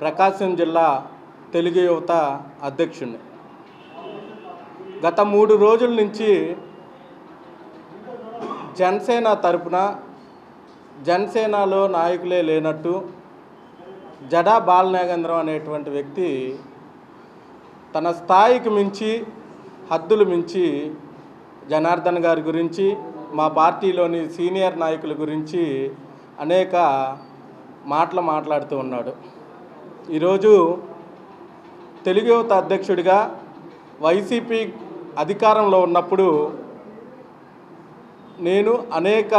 ప్రకాశం జిల్లా తెలుగు యువత అధ్యక్షుడిని గత మూడు రోజుల నుంచి జనసేన తరపున జనసేనలో నాయకులే లేనట్టు జడా బాలనాగేంద్రం అనేటువంటి వ్యక్తి తన స్థాయికి మించి హద్దులు మించి జనార్దన్ గారి గురించి మా పార్టీలోని సీనియర్ నాయకుల గురించి అనేక మాటలు మాట్లాడుతూ ఉన్నాడు. ఈరోజు తెలుగు యువత అధ్యక్షుడిగా వైసీపీ అధికారంలో ఉన్నప్పుడు నేను అనేక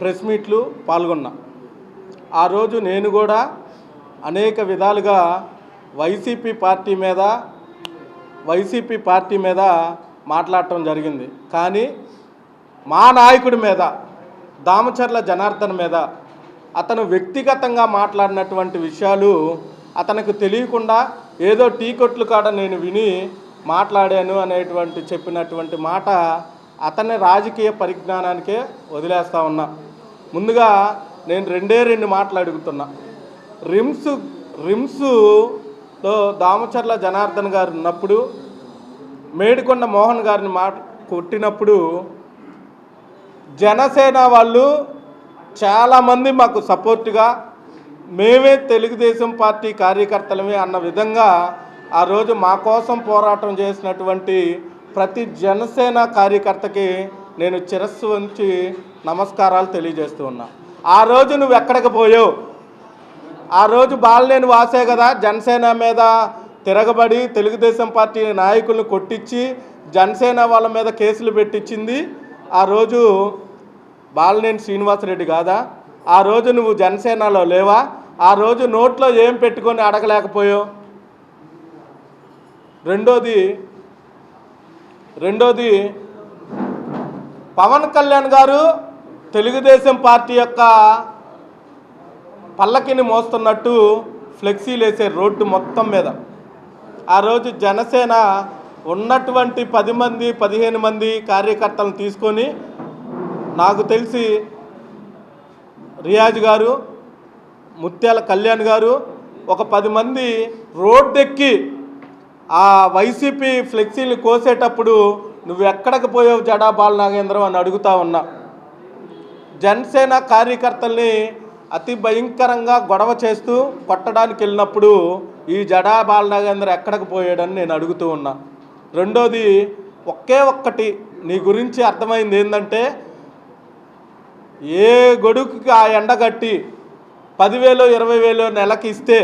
ప్రెస్ మీట్లు పాల్గొన్నా. ఆ రోజు నేను కూడా అనేక విధాలుగా వైసీపీ పార్టీ మీద వైసీపీ పార్టీ మీద మాట్లాడటం జరిగింది. కానీ మా నాయకుడి మీద దామచర్ల జనార్దన్ మీద అతను వ్యక్తిగతంగా మాట్లాడినటువంటి విషయాలు అతనికి తెలియకుండా ఏదో టీ కొట్లు కాడ నేను విని మాట్లాడాను అనేటువంటి చెప్పినటువంటి మాట అతని రాజకీయ పరిజ్ఞానానికే వదిలేస్తా ఉన్నా. ముందుగా నేను రెండే రెండు మాటలు అడుగుతున్నా. రిమ్స్ రిమ్స్లో దామచర్ల జనార్దన్ గారు ఉన్నప్పుడు మేడికొండ మోహన్ గారిని మా కొట్టినప్పుడు జనసేన వాళ్ళు చాలామంది మాకు సపోర్ట్గా మేమే తెలుగుదేశం పార్టీ కార్యకర్తలమే అన్న విధంగా ఆ రోజు మా కోసం పోరాటం చేసినటువంటి ప్రతి జనసేన కార్యకర్తకి నేను చిరస్సు ఉంచి నమస్కారాలు తెలియజేస్తూ ఉన్నా. ఆ రోజు నువ్వు ఎక్కడికి పోయావు? ఆ రోజు బాలనేని వాసే కదా జనసేన మీద తిరగబడి తెలుగుదేశం పార్టీ నాయకులను కొట్టించి జనసేన వాళ్ళ మీద కేసులు పెట్టించింది. ఆ రోజు బాలనేని శ్రీనివాసరెడ్డి కాదా? ఆ రోజు నువ్వు జనసేనలో లేవా? ఆ రోజు నోట్లో ఏం పెట్టుకొని అడగలేకపోయావు? రెండోది రెండోది పవన్ కళ్యాణ్ గారు తెలుగుదేశం పార్టీ యొక్క పల్లకిని మోస్తున్నట్టు ఫ్లెక్సీలు వేసే రోడ్డు మొత్తం మీద. ఆ రోజు జనసేన ఉన్నటువంటి పది మంది పదిహేను మంది కార్యకర్తలను తీసుకొని నాకు తెలిసి రియాజ్ గారు ముత్యాల కళ్యాణ్ గారు ఒక పది మంది రోడ్డెక్కి ఆ వైసీపీ ఫ్లెక్సీలు కోసేటప్పుడు నువ్వు ఎక్కడికి పోయావు జడా బాల్ నాగేంద్రం అని అడుగుతా ఉన్నా. జనసేన కార్యకర్తల్ని అతి భయంకరంగా గొడవ చేస్తూ కొట్టడానికి వెళ్ళినప్పుడు ఈ జడా బాలనాగేంద్ర ఎక్కడికి పోయాడని నేను అడుగుతూ ఉన్నా. రెండోది ఒకే ఒక్కటి నీ గురించి అర్థమైంది ఏంటంటే ఏ గొడుగుకి ఆ ఎండగట్టి పదివేలు ఇరవై వేలు నెలకి ఇస్తే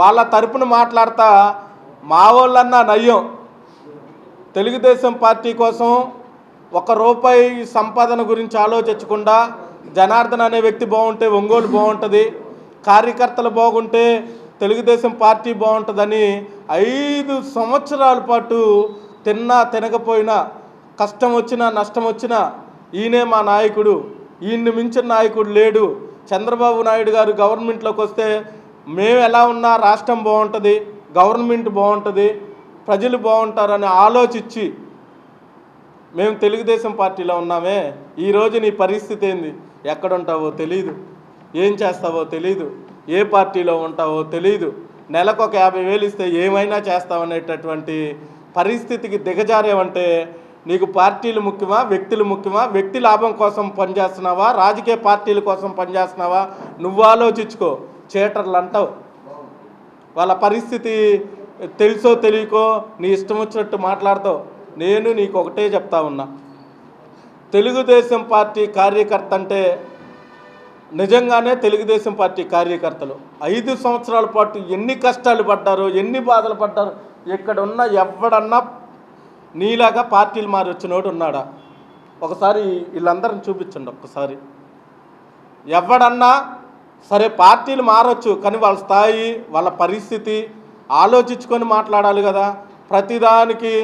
వాళ్ళ తరపున మాట్లాడతా మా వాళ్ళన్నా నయ్యం. తెలుగుదేశం పార్టీ కోసం ఒక రూపాయి సంపాదన గురించి ఆలోచించకుండా జనార్దన్ అనే వ్యక్తి బాగుంటే ఒంగోలు బాగుంటుంది కార్యకర్తలు బాగుంటే తెలుగుదేశం పార్టీ బాగుంటుందని ఐదు సంవత్సరాల పాటు తిన్నా తినకపోయినా కష్టం వచ్చినా నష్టం వచ్చినా ఈయనే మా నాయకుడు. ఈయన్ని మించిన నాయకుడు లేడు. చంద్రబాబు నాయుడు గారు గవర్నమెంట్లోకి వస్తే మేము ఎలా ఉన్నా రాష్ట్రం బాగుంటుంది గవర్నమెంట్ బాగుంటుంది ప్రజలు బాగుంటారని ఆలోచించి మేము తెలుగుదేశం పార్టీలో ఉన్నామే. ఈరోజు నీ పరిస్థితి ఏంది? ఎక్కడుంటావో తెలియదు ఏం చేస్తావో తెలియదు ఏ పార్టీలో ఉంటావో తెలియదు నెలకు ఒక యాభై వేలు ఇస్తే ఏమైనా చేస్తావనేటటువంటి పరిస్థితికి దిగజారేమంటే నీకు పార్టీలు ముఖ్యమా? వ్యక్తులు ముఖ్యమా? వ్యక్తి లాభం కోసం పనిచేస్తున్నావా? రాజకీయ పార్టీల కోసం పనిచేస్తున్నావా? నువ్వు ఆలోచించుకో. చేటర్లు అంటావు వాళ్ళ పరిస్థితి తెలుసో తెలియకో నీ ఇష్టం వచ్చినట్టు మాట్లాడతావు. నేను నీకు ఒకటే చెప్తా ఉన్నా. తెలుగుదేశం పార్టీ కార్యకర్త అంటే నిజంగానే తెలుగుదేశం పార్టీ కార్యకర్తలు. ఐదు సంవత్సరాల పాటు ఎన్ని కష్టాలు పడ్డారో ఎన్ని బాధలు పడ్డారో ఇక్కడ ఉన్న ఎవడన్నా నీలాగా పార్టీలు మారి వచ్చినోడు ఉన్నాడా ఒకసారి వీళ్ళందరిని చూపించండి ఒక్కసారి. ఎవడన్నా సరే పార్టీలు మారచ్చు కానీ వాళ్ళ స్థాయి వాళ్ళ పరిస్థితి ఆలోచించుకొని మాట్లాడాలి కదా. ప్రతిదానికి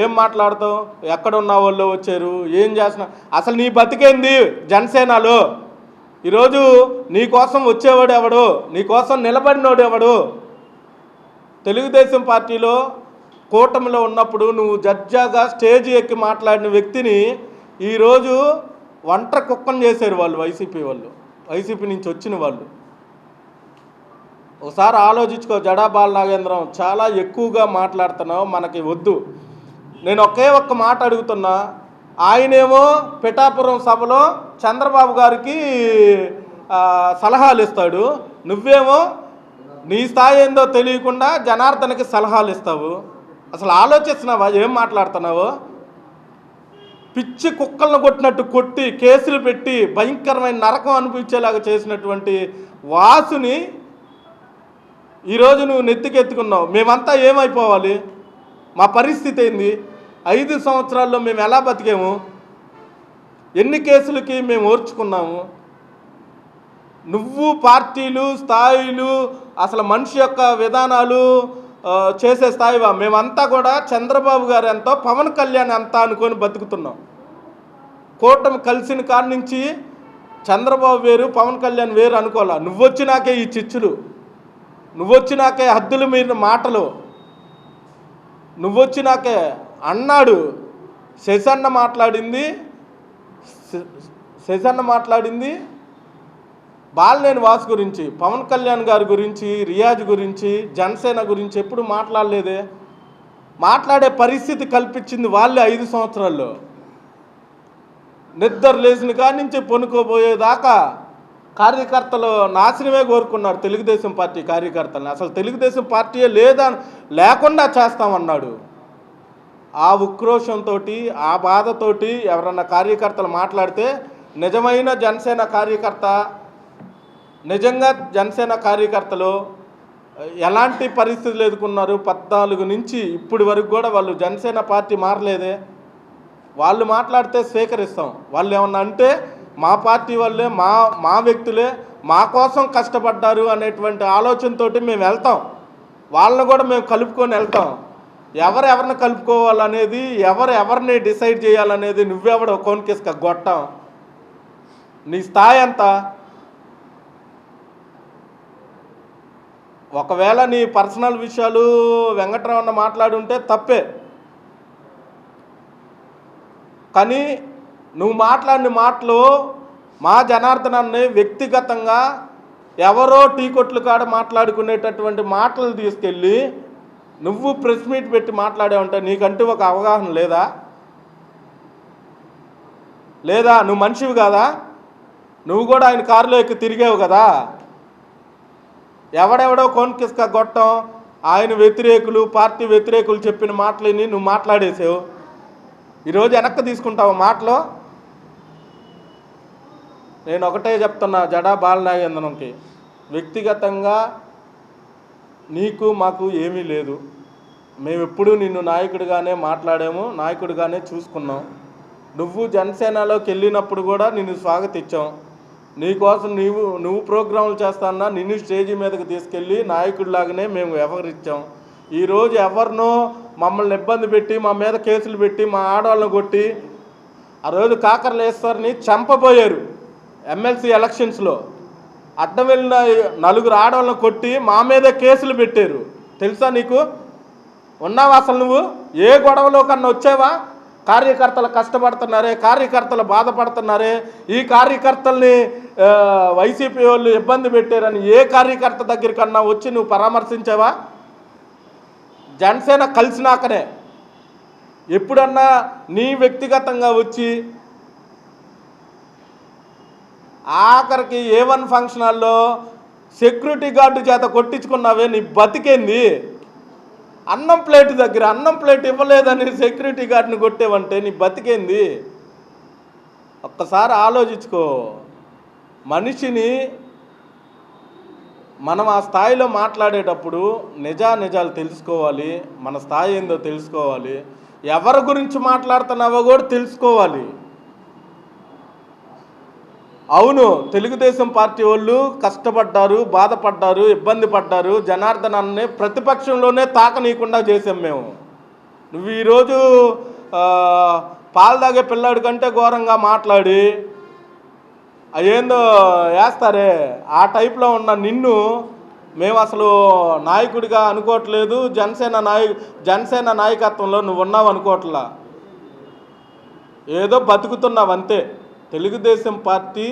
ఏం మాట్లాడతాం ఎక్కడ ఉన్న వాళ్ళు వచ్చారు? ఏం చేసిన అసలు నీ బతికేంది జనసేనలో? ఈరోజు నీ కోసం వచ్చేవాడు ఎవడు? నీ కోసం నిలబడినోడు ఎవడు? తెలుగుదేశం పార్టీలో కూటమిలో ఉన్నప్పుడు నువ్వు జడ్జాగా స్టేజ్ ఎక్కి మాట్లాడిన వ్యక్తిని ఈరోజు వంట కుక్కను చేశారు వాళ్ళు వైసీపీ వాళ్ళు వైసీపీ నుంచి వచ్చిన వాళ్ళు. ఒకసారి ఆలోచించుకో జడా బాల నాగేంద్రం చాలా ఎక్కువగా మాట్లాడుతున్నావు మనకి వద్దు. నేను ఒకే ఒక్క మాట అడుగుతున్నా ఆయనేమో పిఠాపురం సభలో చంద్రబాబు గారికి సలహాలు ఇస్తాడు. నువ్వేమో నీ స్థాయి ఏందో తెలియకుండా జనార్దనకి సలహాలు ఇస్తావు. అసలు ఆలోచిస్తున్నావా? ఏం మాట్లాడుతున్నావు? పిచ్చి కుక్కలను కొట్టినట్టు కొట్టి కేసులు పెట్టి భయంకరమైన నరకం అనిపించేలాగా చేసినటువంటి వాసుని ఈరోజు నువ్వు నెత్తికెత్తుకున్నావు. మేమంతా ఏమైపోవాలి? మా పరిస్థితి ఏంది? ఐదు సంవత్సరాల్లో మేము ఎలా బతికాము? ఎన్ని కేసులకి మేము ఓర్చుకున్నాము? నువ్వు పార్టీలు స్థాయిలు అసలు మనిషి యొక్క విధానాలు చేసే స్థాయివా మేమంతా కూడా చంద్రబాబు గారు ఎంతో పవన్ కళ్యాణ్ ఎంత అనుకొని బతుకుతున్నాం. కూటమి కలిసిన కాడి నుంచి చంద్రబాబు వేరు పవన్ కళ్యాణ్ వేరు అనుకోవాలా? నువ్వొచ్చినాకే ఈ చిచ్చులు. నువ్వొచ్చినాకే హద్దులు మీరిన మాటలు. నువ్వొచ్చినాకే అన్నాడు. శశన్న మాట్లాడింది. శశన్న మాట్లాడింది. బాలినేని వాసు గురించి పవన్ కళ్యాణ్ గారి గురించి రియాజ్ గురించి జనసేన గురించి ఎప్పుడు మాట్లాడలేదే? మాట్లాడే పరిస్థితి కల్పించింది వాళ్ళే ఐదు సంవత్సరాల్లో. నిద్ర లేచిన కాడి నుంచి పొనుకోబోయేదాకా కార్యకర్తలు నాశనమే కోరుకున్నారు తెలుగుదేశం పార్టీ కార్యకర్తలను. అసలు తెలుగుదేశం పార్టీయే లేదా లేకుండా చేస్తామన్నాడు. ఆ ఉక్రోషంతో ఆ బాధతోటి ఎవరన్నా కార్యకర్తలు మాట్లాడితే నిజమైన జనసేన కార్యకర్త నిజంగా జనసేన కార్యకర్తలు ఎలాంటి పరిస్థితులు ఎదుర్కొన్నారు? పద్నాలుగు నుంచి ఇప్పటి వరకు కూడా వాళ్ళు జనసేన పార్టీ మారలేదే. వాళ్ళు మాట్లాడితే స్వీకరిస్తాం. వాళ్ళు ఏమన్నా అంటే మా పార్టీ వాళ్ళే మా మా వ్యక్తులే మా కోసం కష్టపడ్డారు అనేటువంటి ఆలోచనతోటి మేము వెళ్తాం. వాళ్ళని కూడా మేము కలుపుకొని వెళ్తాం. ఎవరు ఎవరిని కలుపుకోవాలనేది ఎవరు ఎవరిని డిసైడ్ చేయాలనేది నువ్వెవడో కోన్కిస్క గొట్టం. నీ స్థాయి అంతా ఒకవేళ నీ పర్సనల్ విషయాలు వెంకటరమణ మాట్లాడుంటే తప్పే. కానీ నువ్వు మాట్లాడిన మాటలు మా జనార్దనాన్ని వ్యక్తిగతంగా ఎవరో టీ కొట్లు కాడ మాట్లాడుకునేటటువంటి మాటలు తీసుకెళ్ళి నువ్వు ప్రెస్ మీట్ పెట్టి మాట్లాడావంటే నీకంటూ ఒక అవగాహన లేదా? లేదా? నువ్వు మనిషివి కాదా? నువ్వు కూడా ఆయన కారులో ఎక్కి తిరిగావు కదా? ఎవడెవడో కోన్కిస్క గొట్టం ఆయన వ్యతిరేకులు పార్టీ వ్యతిరేకులు చెప్పిన మాటలని నువ్వు మాట్లాడేసావు. ఈరోజు వెనక్కి తీసుకుంటావు మాటలు. నేను ఒకటే చెప్తున్నా జడా బాలనాగేంద్రంకి. వ్యక్తిగతంగా నీకు మాకు ఏమీ లేదు. మేము ఎప్పుడూ నిన్ను నాయకుడిగానే మాట్లాడాము నాయకుడిగానే చూసుకున్నాం. నువ్వు జనసేనలోకి వెళ్ళినప్పుడు కూడా నిన్ను స్వాగతించాం. నీకోసం నీవు నువ్వు ప్రోగ్రాంలు చేస్తానా నిన్ను స్టేజీ మీదకి తీసుకెళ్ళి నాయకుడిలాగానే మేము వ్యవహరించాం. ఈరోజు ఎవరినో మమ్మల్ని ఇబ్బంది పెట్టి మా మీద కేసులు పెట్టి మా ఆడవాళ్ళని కొట్టి ఆ రోజు కాకరలేశ్వరిని చంపబోయారు ఎమ్మెల్సీ ఎలక్షన్స్లో. అడ్డం వెళ్ళిన నలుగురు ఆడవాళ్ళని కొట్టి మా మీదే కేసులు పెట్టారు. తెలుసా నీకు? ఉన్నావా అసలు నువ్వు? ఏ గొడవలో కన్నా వచ్చావా? కార్యకర్తలు కష్టపడుతున్నారే కార్యకర్తలు బాధపడుతున్నారే ఈ కార్యకర్తల్ని వైసీపీ వాళ్ళు ఇబ్బంది పెట్టారని ఏ కార్యకర్త దగ్గరికన్నా వచ్చి నువ్వు పరామర్శించావా? జనసేన కలిసినాకనే. ఎప్పుడన్నా నీ వ్యక్తిగతంగా వచ్చి ఆఖరికి ఏ వన్ ఫంక్షన్ హాల్లో సెక్యూరిటీ గార్డు చేత కొట్టించుకున్నావే నీ బతికేంది? అన్నం ప్లేట్ దగ్గర అన్నం ప్లేట్ ఇవ్వలేదని సెక్యూరిటీ గార్డ్ని కొట్టేవంటే నీ బతికేంది? ఒక్కసారి ఆలోచించుకో. మనిషిని మనం ఆ స్థాయిలో మాట్లాడేటప్పుడు నిజా నిజాలు తెలుసుకోవాలి మన స్థాయి ఏందో తెలుసుకోవాలి. ఎవరి గురించి మాట్లాడుతున్నావో కూడా తెలుసుకోవాలి. అవును తెలుగుదేశం పార్టీ వాళ్ళు కష్టపడ్డారు బాధపడ్డారు ఇబ్బంది పడ్డారు జనార్దనాన్ని ప్రతిపక్షంలోనే తాకనీయకుండా చేసాం మేము. నువ్వు ఈరోజు పాలు తాగే పిల్లాడి కంటే ఘోరంగా మాట్లాడి ఏందో వేస్తారే ఆ టైప్లో ఉన్న నిన్ను మేము అసలు నాయకుడిగా అనుకోవట్లేదు జనసేన నాయ జనసేన నాయకత్వంలో నువ్వు ఉన్నావు అనుకోవట్లా ఏదో బతుకుతున్నావు అంతే. తెలుగుదేశం పార్టీ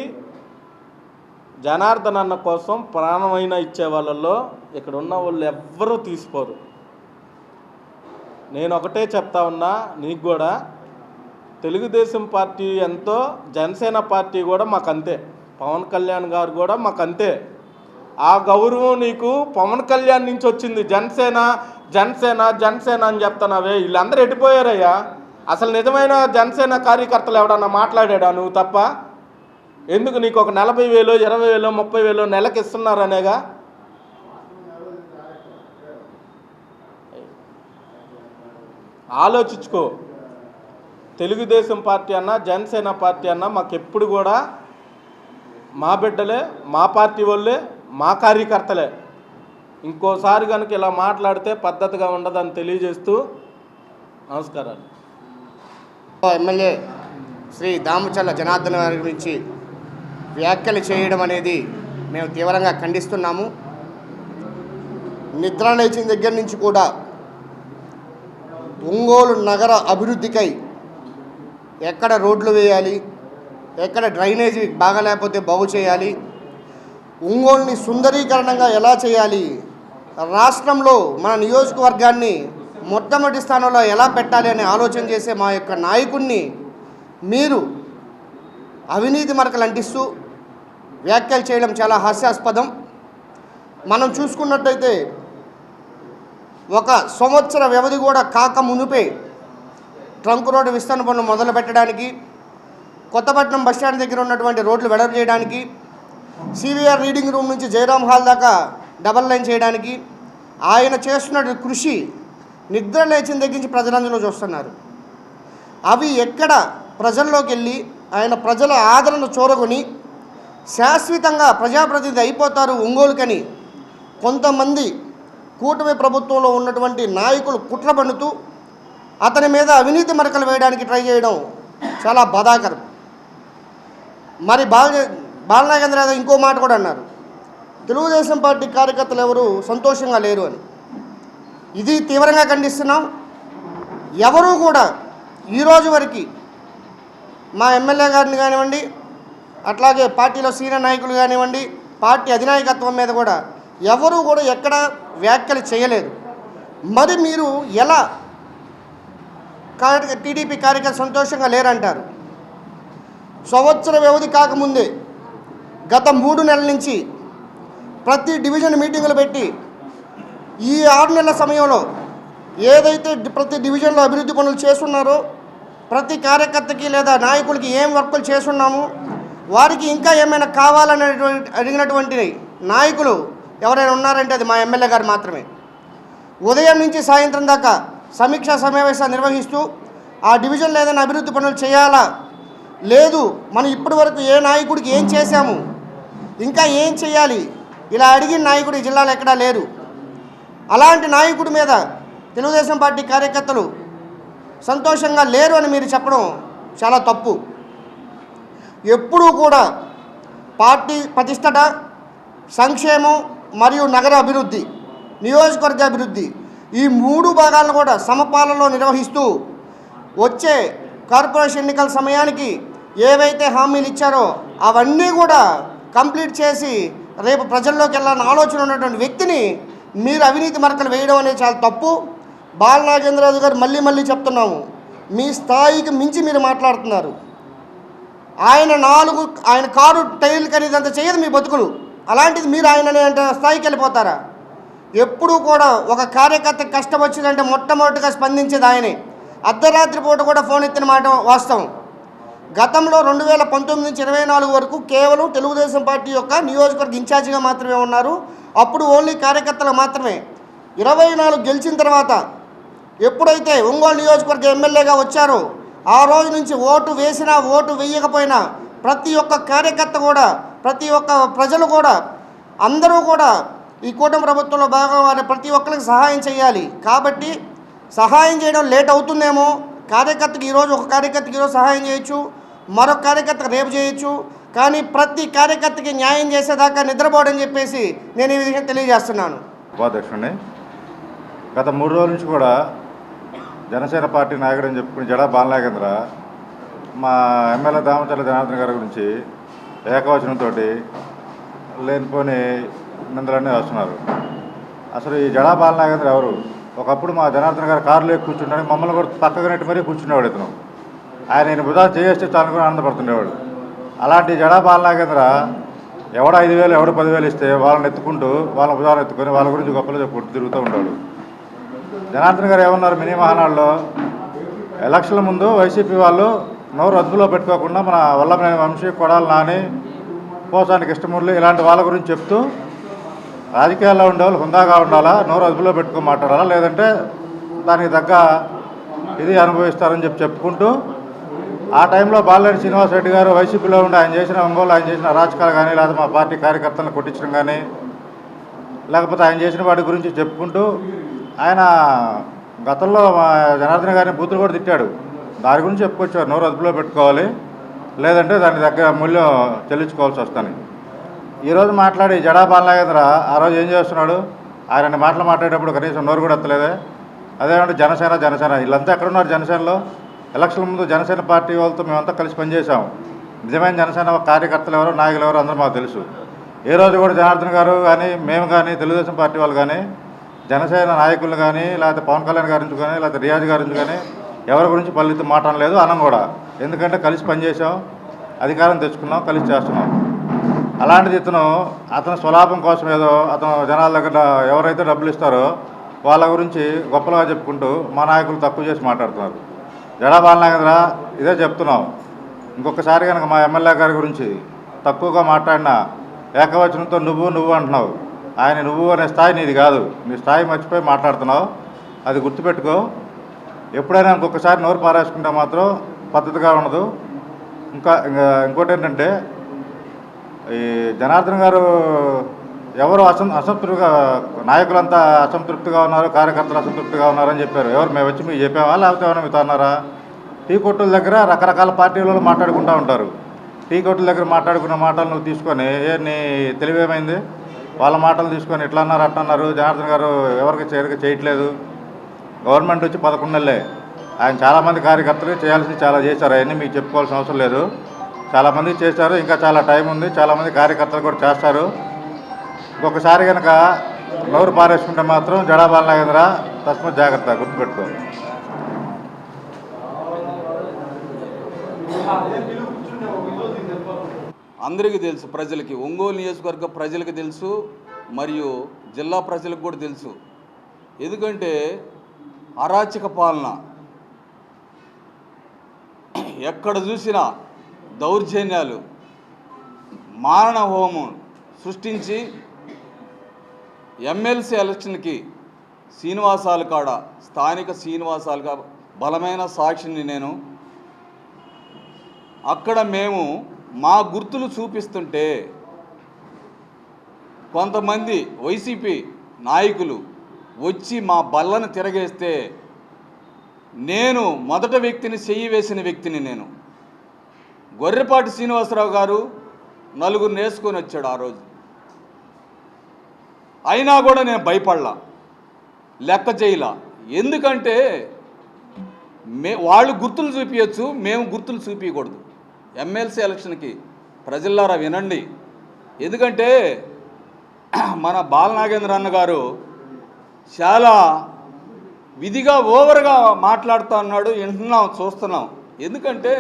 జనార్దన్ అన్న కోసం ప్రాణమైన ఇచ్చే వాళ్ళల్లో ఇక్కడ ఉన్న వాళ్ళు ఎవ్వరూ తీసుకోరు. నేను ఒకటే చెప్తా ఉన్నా నీకు కూడా. తెలుగుదేశం పార్టీ ఎంతో జనసేన పార్టీ కూడా మాకు అంతే పవన్ కళ్యాణ్ గారు కూడా మాకు అంతే ఆ గౌరవం నీకు పవన్ కళ్యాణ్ నుంచి వచ్చింది. జనసేన జనసేన జనసేన అని చెప్తున్నావే వీళ్ళందరూ ఎడిపోయారయ్యా అసలు నిజమైన జనసేన కార్యకర్తలు ఎవడన్నా మాట్లాడా నువ్వు తప్ప? ఎందుకు నీకు ఒక నలభై వేలు ఇరవై వేలు ముప్పై వేలు నెలకి ఇస్తున్నారనేగా? ఆలోచించుకో. తెలుగుదేశం పార్టీ అన్నా జనసేన పార్టీ అన్నా మాకు ఎప్పుడు కూడా మా బిడ్డలే మా పార్టీ వాళ్ళే మా కార్యకర్తలే. ఇంకోసారి కనుక ఇలా మాట్లాడితే పద్ధతిగా ఉండదని తెలియజేస్తూ నమస్కారాలు. ఎమ్మెల్యే శ్రీ దామచల్ల జనార్దన్ గారి గురించి వ్యాఖ్యలు చేయడం అనేది మేము తీవ్రంగా ఖండిస్తున్నాము. నిద్ర లేచిన దగ్గర నుంచి కూడా ఒంగోలు నగర అభివృద్ధికై ఎక్కడ రోడ్లు వేయాలి ఎక్కడ డ్రైనేజీ బాగాలేకపోతే బాగు చేయాలి ఒంగోలుని సుందరీకరణంగా ఎలా చేయాలి రాష్ట్రంలో మన నియోజకవర్గాన్ని మొట్టమొదటి స్థానంలో ఎలా పెట్టాలి అనే ఆలోచన చేసే మా యొక్క నాయకుడిని మీరు అవినీతి మరకలు అంటిస్తూ వ్యాఖ్యలు చేయడం చాలా హాస్యాస్పదం. మనం చూసుకున్నట్టయితే ఒక సంవత్సర వ్యవధి కూడా కాక మునిపే ట్రంక్ రోడ్డు విస్తరణ పనులు మొదలు పెట్టడానికి కొత్తపట్నం బస్టాండ్ దగ్గర ఉన్నటువంటి రోడ్లు వెడల్పు చేయడానికి సివిఆర్ రీడింగ్ రూమ్ నుంచి జయరామ్ హాల్ దాకా డబల్ లైన్ చేయడానికి ఆయన చేస్తున్న కృషి నిద్ర లేచిన దగ్గర నుంచి ప్రజలందరూ చూస్తున్నారు అవి ఎక్కడ ప్రజల్లోకి వెళ్ళి ఆయన ప్రజల ఆదరణ చూరగొని శాశ్వతంగా ప్రజాప్రతినిధి అయిపోతారు ఒంగోలుకని కొంతమంది కూటమి ప్రభుత్వంలో ఉన్నటువంటి నాయకులు కుట్ర పండుతూ అతని మీద అవినీతి మరకలు వేయడానికి ట్రై చేయడం చాలా బాధాకరం. మరి బాల బాలనాగేంద్ర యాదవ్ ఇంకో మాట కూడా అన్నారు. తెలుగుదేశం పార్టీ కార్యకర్తలు ఎవరు సంతోషంగా లేరు అని. ఇది తీవ్రంగా ఖండిస్తున్నాం. ఎవరూ కూడా ఈరోజు వరకు మా ఎమ్మెల్యే గారిని కానివ్వండి అట్లాగే పార్టీలో సీనియర్ నాయకులు కానివ్వండి పార్టీ అధినాయకత్వం మీద కూడా ఎవరూ కూడా ఎక్కడ వ్యాఖ్యలు చేయలేదు. మరి మీరు ఎలా టీడీపీ కార్యకర్త సంతోషంగా లేరంటారు? సంవత్సర వ్యవధి కాకముందే గత మూడు నెలల నుంచి ప్రతి డివిజన్ మీటింగులు పెట్టి ఈ ఆరు నెలల సమయంలో ఏదైతే ప్రతి డివిజన్లో అభివృద్ధి పనులు చేస్తున్నారో ప్రతి కార్యకర్తకి లేదా నాయకులకి ఏం వర్కులు చేస్తున్నాము వారికి ఇంకా ఏమైనా కావాలనేటువంటి అడిగినటువంటి నాయకులు ఎవరైనా ఉన్నారంటే అది మా ఎమ్మెల్యే గారు మాత్రమే. ఉదయం నుంచి సాయంత్రం దాకా సమీక్షా సమావేశాలు నిర్వహిస్తూ ఆ డివిజన్లో ఏదైనా అభివృద్ధి పనులు చేయాలా? లేదు మనం ఇప్పటి వరకు ఏ నాయకుడికి ఏం చేశాము? ఇంకా ఏం చేయాలి? ఇలా అడిగిన నాయకుడు ఈ జిల్లాలో ఎక్కడా లేరు. అలాంటి నాయకుడి మీద తెలుగుదేశం పార్టీ కార్యకర్తలు సంతోషంగా లేరు అని మీరు చెప్పడం చాలా తప్పు. ఎప్పుడూ కూడా పార్టీ ప్రతిష్టట సంక్షేమం మరియు నగర అభివృద్ధి నియోజకవర్గ అభివృద్ధి ఈ మూడు భాగాలను కూడా సమపాలలో నిర్వహిస్తూ వచ్చే కార్పొరేషన్ ఎన్నికల సమయానికి ఏవైతే హామీలు ఇచ్చారో అవన్నీ కూడా కంప్లీట్ చేసి రేపు ప్రజల్లోకి వెళ్ళాలని ఆలోచన ఉన్నటువంటి వ్యక్తిని మీరు అవినీతి మరకలు వేయడం అనేది చాలా తప్పు. బాలనాగేంద్రరాజు గారు మళ్ళీ మళ్ళీ చెప్తున్నాము. మీ స్థాయికి మించి మీరు మాట్లాడుతున్నారు. ఆయన నాలుగు ఆయన కారు టైర్లు ఖరీదంత చేయదు మీ బతుకులు. అలాంటిది మీరు ఆయన అంటే స్థాయికి వెళ్ళిపోతారా? ఎప్పుడూ కూడా ఒక కార్యకర్త కష్టం వచ్చిందంటే మొట్టమొదటిగా స్పందించేది ఆయనే. అర్ధరాత్రి పూట కూడా ఫోన్ ఎత్తిన మాట వాస్తవం. గతంలో రెండు వేల పంతొమ్మిది నుంచి ఇరవై నాలుగు వరకు కేవలం తెలుగుదేశం పార్టీ యొక్క నియోజకవర్గ ఇన్ఛార్జిగా మాత్రమే ఉన్నారు. అప్పుడు ఓన్లీ కార్యకర్తలు మాత్రమే. ఇరవై నాలుగు గెలిచిన తర్వాత ఎప్పుడైతే ఒంగోలు నియోజకవర్గ ఎమ్మెల్యేగా వచ్చారో ఆ రోజు నుంచి ఓటు వేసినా ఓటు వేయకపోయినా ప్రతి ఒక్క కార్యకర్త కూడా ప్రతి ఒక్క ప్రజలు కూడా అందరూ కూడా ఈ కూటమి ప్రభుత్వంలో భాగం వారి ప్రతి ఒక్కరికి సహాయం చేయాలి. కాబట్టి సహాయం చేయడం లేట్ అవుతుందేమో. కార్యకర్తకి ఈరోజు ఒక కార్యకర్తకి ఈరోజు సహాయం చేయొచ్చు. మరొక కార్యకర్తకు రేపు చేయొచ్చు. కానీ ప్రతి కార్యకర్తకి న్యాయం చేసేదాకా నిద్రపోవడం చెప్పేసి నేను ఈ విషయం తెలియజేస్తున్నాను. ఉపాధ్యక్షుడిని గత మూడు రోజుల నుంచి కూడా జనసేన పార్టీ నాయకుడు అని చెప్పుకుని జడా బాలనాగేంద్ర మా ఎమ్మెల్యే దామచర్ల జనార్దన్ గారి గురించి ఏకవచనంతో లేనిపోని నిందలన్నీ వస్తున్నారు అసలు ఈ జడా బాలనాగేంద్ర ఎవరు? ఒకప్పుడు మా జనార్దన్ గారు కారులో కూర్చుంటాడు మమ్మల్ని కూడా పక్కగా నెట్టి మరీ కూర్చునేవాడు ఇతను. ఆయన నేను బుధా చేస్తే తాను కూడా ఆనందపడుతుండేవాడు. అలాంటి జడా బాలనాగేంద్ర ఎవడ ఐదు వేలు ఎవడ పదివేలు ఇస్తే వాళ్ళని ఎత్తుకుంటూ వాళ్ళ బుధాలు ఎత్తుకొని వాళ్ళ గురించి గొప్పలు చెప్పుకుంటూ తిరుగుతూ ఉంటాడు. జనార్దన్ గారు ఏమన్నారు మినీ మహానాడులో ఎలక్షన్ల ముందు వైసీపీ వాళ్ళు నోరు అదుపులో పెట్టుకోకుండా మన వల్లభనేని వంశీ కొడాలి నాని పోసానికి ఇష్టమురళి ఇలాంటి వాళ్ళ గురించి చెప్తూ రాజకీయాల్లో ఉండేవాళ్ళు హుందాగా ఉండాలా నోరు అదుపులో పెట్టుకొని మాట్లాడాలా లేదంటే దానికి తగ్గ ఇది అనుభవిస్తారని చెప్పి చెప్పుకుంటూ ఆ టైంలో బాలినేని శ్రీనివాసరెడ్డి గారు వైసీపీలో ఉండి ఆయన చేసిన ఒంగోలు ఆయన చేసిన రాజకీయాలు కానీ లేదా మా పార్టీ కార్యకర్తలను కొట్టించడం కానీ లేకపోతే ఆయన చేసిన వాటి గురించి చెప్పుకుంటూ ఆయన గతంలో మా జనార్దన్ గారిని బూతులు కూడా తిట్టాడు. దాని గురించి చెప్పుకొచ్చారు నోరు అదుపులో పెట్టుకోవాలి. లేదంటే దాని దగ్గర మూల్యం చెల్లించుకోవాల్సి వస్తుంది. ఈరోజు మాట్లాడి జడా బాలనాగేంద్ర ఆ రోజు ఏం చేస్తున్నాడు? ఆయన మాటలు మాట్లాడేటప్పుడు కనీసం నోరు కూడా ఎత్తలేదే. అదేమంటే జనసేన జనసేన. వీళ్ళంతా ఎక్కడున్నారు జనసేనలో? ఎలక్షన్ ముందు జనసేన పార్టీ వాళ్ళతో మేమంతా కలిసి పనిచేశాం. నిజమైన జనసేన కార్యకర్తలు ఎవరో నాయకులు ఎవరో అందరూ మాకు తెలుసు. ఏ రోజు కూడా జనార్దన్ గారు కానీ మేము కానీ తెలుగుదేశం పార్టీ వాళ్ళు కానీ జనసేన నాయకులు కానీ లేకపోతే పవన్ కళ్యాణ్ గారి నుంచి కానీ లేకపోతే రియాజ్ గారి నుంచి కానీ ఎవరి గురించి పల్లెత్తు మాట అనలేదు అనం కూడా. ఎందుకంటే కలిసి పనిచేసాం అధికారం తెచ్చుకున్నాం కలిసి చేస్తున్నాం. అలాంటిది ఇతను అతను స్వలాభం కోసం ఏదో అతను జనాల దగ్గర ఎవరైతే డబ్బులు ఇస్తారో వాళ్ళ గురించి గొప్పలుగా చెప్పుకుంటూ మా నాయకులు తక్కువ చేసి మాట్లాడుతున్నారు. జడా కదరా ఇదే చెప్తున్నాం ఇంకొకసారి కనుక మా ఎమ్మెల్యే గారి గురించి తక్కువగా మాట్లాడినా ఏకవచనంతో నువ్వు నువ్వు అంటున్నావు. ఆయన నువ్వు అనే స్థాయి నీది కాదు. నీ స్థాయి మర్చిపోయి మాట్లాడుతున్నావు. అది గుర్తుపెట్టుకో. ఎప్పుడైనా ఇంకొకసారి నోరు పారేసుకుంటే మాత్రం పద్ధతిగా ఉండదు. ఇంకా ఇంకా ఇంకోటి ఏంటంటే ఈ జనార్దన్ గారు ఎవరు అసం అసంతృప్తిగా నాయకులంతా అసంతృప్తిగా ఉన్నారు కార్యకర్తలు అసంతృప్తిగా ఉన్నారని చెప్పారు. ఎవరు మేము వచ్చి మీకు చెప్పామా? లేకపోతే ఏమైనా మీతో అన్నారా? టీ కొట్టుల దగ్గర రకరకాల పార్టీలలో మాట్లాడుకుంటూ ఉంటారు. టీ కొట్టుల దగ్గర మాట్లాడుకున్న మాటలు నువ్వు తీసుకొని ఏ నీ తెలివేమైంది వాళ్ళ మాటలు తీసుకొని ఇట్లా అన్నారు అట్లా అన్నారు? జనార్దన్ గారు ఎవరికి చేరిక చేయట్లేదు. గవర్నమెంట్ వచ్చి పదకొండు నెలలే. ఆయన చాలామంది కార్యకర్తలు చేయాల్సింది చాలా చేశారు. అవన్నీ మీకు చెప్పుకోవాల్సిన అవసరం లేదు. చాలామంది చేశారు ఇంకా చాలా టైం ఉంది. చాలామంది కార్యకర్తలు కూడా చేస్తారు. ఇంకొకసారి కనుక నోరు పారేసుకుంటే మాత్రం జడాబాల నాగేంద్ర తస్మత్ జాగ్రత్త గుర్తుపెట్టుకో. అందరికీ తెలుసు ప్రజలకి ఒంగోలు నియోజకవర్గ ప్రజలకు తెలుసు మరియు జిల్లా ప్రజలకు కూడా తెలుసు. ఎందుకంటే అరాచక పాలన ఎక్కడ చూసినా దౌర్జన్యాలు మారణ హోమం సృష్టించి ఎమ్మెల్సీ ఎలక్షన్కి శ్రీనివాసాలు కాడ స్థానిక శ్రీనివాసాలుగా బలమైన సాక్షిని నేను. అక్కడ మేము మా గుర్తులు చూపిస్తుంటే కొంతమంది వైసీపీ నాయకులు వచ్చి మా బల్లను తిరగేస్తే నేను మొదట వ్యక్తిని చెయ్యి వేసిన వ్యక్తిని నేను. గొర్రెపాటి శ్రీనివాసరావు గారు నలుగురు నేసుకొని వచ్చాడు ఆ రోజు. అయినా కూడా నేను భయపడలా లెక్క చేయలా. ఎందుకంటే మే వాళ్ళు గుర్తులు చూపించచ్చు మేము గుర్తులు చూపించకూడదు ఎమ్మెల్సీ ఎలక్షన్కి ప్రజల్లారా వినండి. ఎందుకంటే మన బాలనాగేంద్ర అన్న గారు చాలా విధిగా ఓవర్గా మాట్లాడుతూ ఉన్నాడు వింటున్నాం చూస్తున్నాం. ఎందుకంటే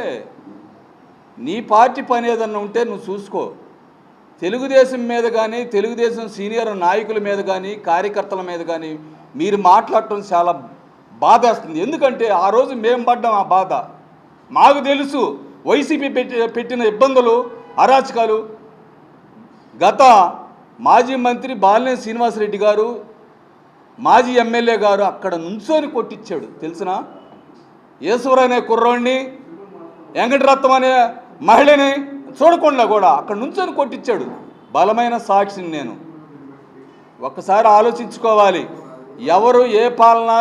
నీ పార్టీ పని ఏదన్నా ఉంటే నువ్వు చూసుకో. తెలుగుదేశం మీద కానీ తెలుగుదేశం సీనియర్ నాయకుల మీద కానీ కార్యకర్తల మీద కానీ మీరు మాట్లాడటం చాలా బాధేస్తుంది. ఎందుకంటే ఆ రోజు మేము పడ్డాం ఆ బాధ. మాకు తెలుసు వైసీపీ పెట్టి పెట్టిన ఇబ్బందులు అరాచకాలు. గత మాజీ మంత్రి బాలినేని శ్రీనివాసరెడ్డి గారు మాజీ ఎమ్మెల్యే గారు అక్కడ నుంచొని కొట్టించాడు. తెలిసిన? ఈశ్వర్ అనే కుర్రోడిని వెంకటరత్నం అనే మహిళని చూడకుండా కూడా అక్కడ నుంచొని కొట్టించాడు. బలమైన సాక్షిని నేను. ఒక్కసారి ఆలోచించుకోవాలి. ఎవరు ఏ పాలన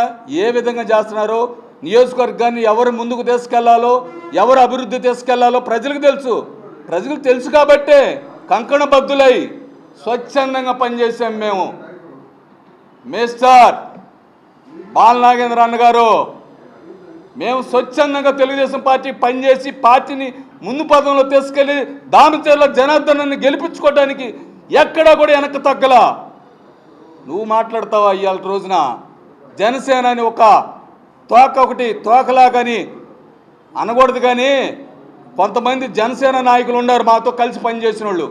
ఏ విధంగా చేస్తున్నారో నియోజకవర్గాన్ని ఎవరు ముందుకు తీసుకెళ్ళాలో ఎవరు అభివృద్ధి తీసుకెళ్ళాలో ప్రజలకు తెలుసు. ప్రజలకు తెలుసు కాబట్టే కంకణబద్దులై స్వచ్ఛందంగా పనిచేసాం మేము. మేస్టార్ బాలనాగేంద్ర అన్న గారు మేము స్వచ్ఛందంగా తెలుగుదేశం పార్టీ పనిచేసి పార్టీని ముందు పదంలో తీసుకెళ్ళి దామచర్ల జనార్దనాన్ని గెలిపించుకోవడానికి ఎక్కడా కూడా వెనక్కి తగ్గలా. నువ్వు మాట్లాడతావా ఇవాళ రోజున? జనసేన అని ఒక తోక ఒకటి తోకలా కానీ అనకూడదు కానీ కొంతమంది జనసేన నాయకులు ఉన్నారు మాతో కలిసి పనిచేసిన వాళ్ళు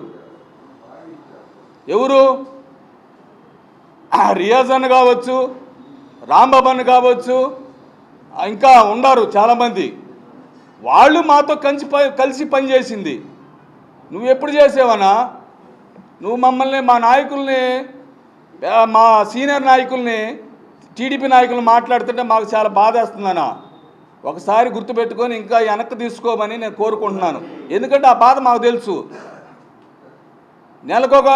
ఎవరు? రియాజన్ రియాజ్ అన్న కావచ్చు రాంబాబు అన్న కావచ్చు ఇంకా ఉన్నారు చాలామంది. వాళ్ళు మాతో కలిసి ప- కలిసి పనిచేసింది. నువ్వు ఎప్పుడు చేసేవనా? నువ్వు మమ్మల్ని మా నాయకుల్ని మా సీనియర్ నాయకుల్ని టీడీపీ నాయకులు మాట్లాడుతుంటే మాకు చాలా బాధేస్తుందన్నా ఒకసారి గుర్తుపెట్టుకొని ఇంకా వెనక్కి తీసుకోమని నేను కోరుకుంటున్నాను. ఎందుకంటే ఆ బాధ మాకు తెలుసు. నెలకొక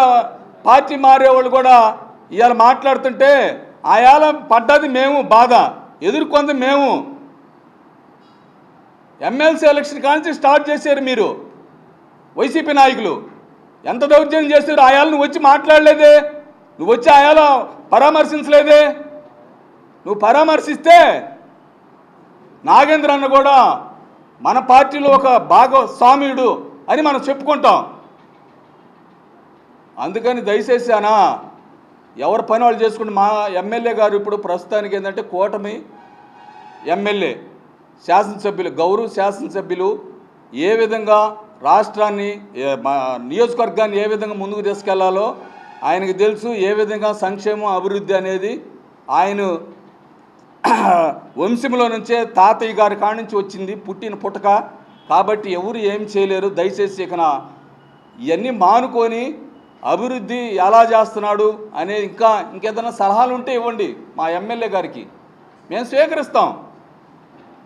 పార్టీ మారేవాళ్ళు కూడా ఇవాళ మాట్లాడుతుంటే ఆయాల పడ్డది మేము బాధ. ఎదుర్కొంది మేము. ఎమ్మెల్సీ ఎలక్షన్ కాంచి స్టార్ట్ చేశారు మీరు. వైసీపీ నాయకులు. ఎంత దౌర్జన్యం చేస్తారు ఆయాలు నువ్వు వచ్చి మాట్లాడలేదే. నువ్వు వచ్చి ఆయాల పరామర్శించలేదే. నువ్వు పరామర్శిస్తే నాగేంద్ర అన్న కూడా మన పార్టీలో ఒక భాగస్వామ్యుడు అని మనం చెప్పుకుంటాం. అందుకని దయచేసి అనా ఎవరి పని వాళ్ళు చేసుకుంటే మా ఎమ్మెల్యే గారు ఇప్పుడు ప్రస్తుతానికి ఏంటంటే కూటమి ఎమ్మెల్యే. శాసనసభ్యులు గౌరవ శాసనసభ్యులు ఏ విధంగా రాష్ట్రాన్ని మా నియోజకవర్గాన్ని ఏ విధంగా ముందుకు తీసుకెళ్ళాలో ఆయనకి తెలుసు ఏ విధంగా సంక్షేమం అభివృద్ధి అనేది ఆయన వంశంలో నుంచే తాతయ్య గారి కాడి నుంచి వచ్చింది పుట్టిన పుట్టక. కాబట్టి ఎవరు ఏం చేయలేరు దయచేసి ఇక ఇవన్నీ మానుకొని అభివృద్ధి ఎలా చేస్తున్నాడు అనే ఇంకా ఇంకేదైనా సలహాలు ఉంటే ఇవ్వండి మా ఎమ్మెల్యే గారికి. మేము స్వీకరిస్తాం.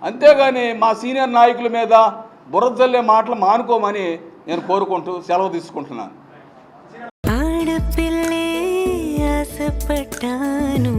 అంతేగాని మా సీనియర్ నాయకుల మీద బురదల్లే మాటలు మానుకోమని నేను కోరుకుంటూ సెలవు తీసుకుంటున్నాను. ఆడపిల్లే ఆశపడ్డాను.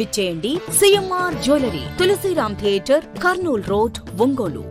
విచ్చేయండి CMR jewellery Tulasiram theatre Kurnool road Ongole.